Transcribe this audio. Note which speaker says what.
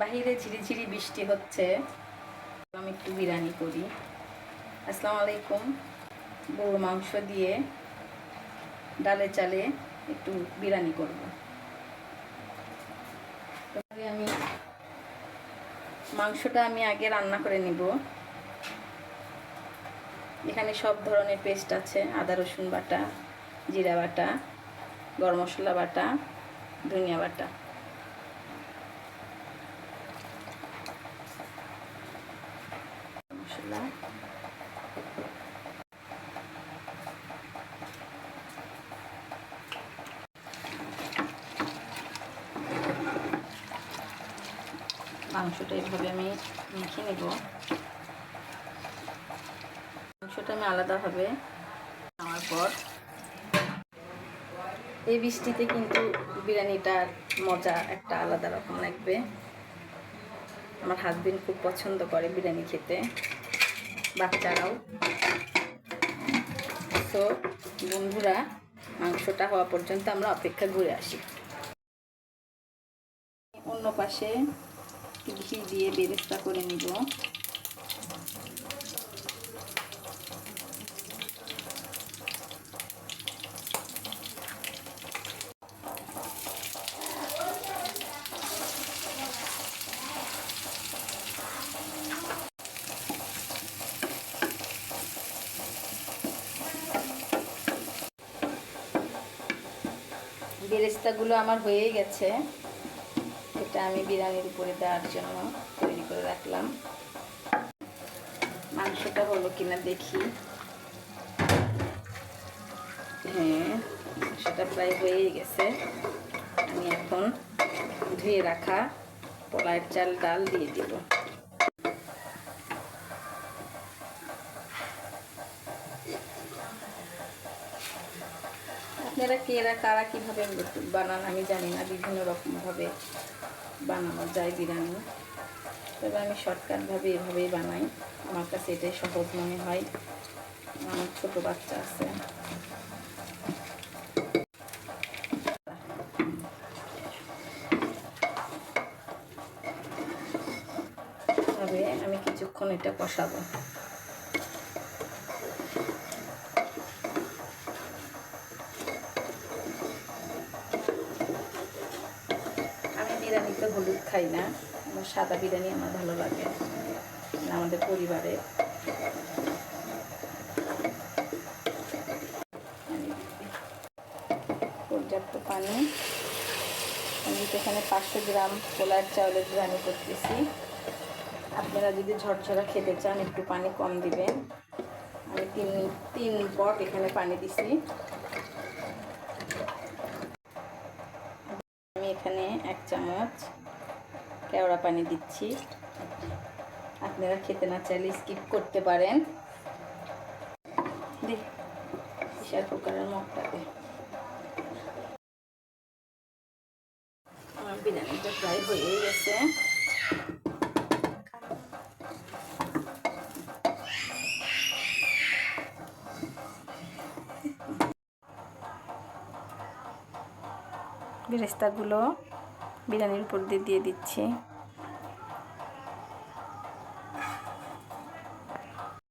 Speaker 1: বাহিরে ঝিরিঝিরি বৃষ্টি হচ্ছে। আমি একটু বিরিয়ানি করি। আসসালামু আলাইকুম। গরুর মাংস দিয়ে ডালে চালে একটু বিরিয়ানি করব। আমি মাংসটা আমি আগে রান্না করে নিব। এখানে সব ধরনের পেস্ট আছে। আদা, রসুন বাটা, জিরা বাটা, গরম মশলা বাটা, ধনিয়া বাটা। মশলা মাংসটা এইভাবে আমি মেখে নেব। মাংসটা আমি আলাদাভাবে নেওয়ার পর এই বৃষ্টিতে কিন্তু বিরিয়ানিটার মজা একটা আলাদা রকম লাগবে। আমার হাজবেন্ড খুব পছন্দ করে বিরিয়ানি খেতে। বাচ্চারাও। তো বন্ধুরা, মাংসটা হওয়া পর্যন্ত আমরা অপেক্ষা ঘুরে আসি। অন্য পাশে ঘি দিয়ে বেরেস্তা করে নিব। বেরেস্তাগুলো আমার হয়ে গেছে। এটা আমি বিরিয়ানির উপরে দেওয়ার জন্য তৈরি করে রাখলাম। মাংসটা হলো কিনা দেখি। হ্যাঁ সেটা প্রায় হয়ে গেছে। আমি এখন ধুয়ে রাখা পোলার চাল, ডাল দিয়ে দিব। আপনারা কেরা কারা কীভাবে বানান, আমি জানি না। বিভিন্ন রকমভাবে বানানো যায় বিরিয়ানি। তবে আমি শর্টকাটভাবে এভাবেই বানাই। আমার কাছে এটাই সহজ মনে হয়। আমার ছোট বাচ্চা আছে। আমি কিছুক্ষণ এটা কষাবো। বিরিয়ানিতে হলুদ খাই না। আমার সাদা বিরিয়ানি আমার ভালো লাগে। আমাদের পরিবারে। পর্যাপ্ত পানি। আমি তো এখানে পাঁচশো গ্রাম পোলার চাউলের বিরিয়ানি করতেছি। আপনারা যদি ঝরঝরা খেতে চান, একটু পানি কম দিবেন। আমি তিন তিন পট এখানে পানি দিছি আমি এখানে এক চামচ কেওড়া পানি দিচ্ছি। আপনারা খেতে না চাইলে স্কিপ করতে পারেন। প্রেশার কুকারের মগটাতে আমার বিরিয়ানিটা প্রায় হয়েই গেছে। বেরেস্তাগুলো বিরিয়ানির উপর দিয়ে দিয়ে দিচ্ছি।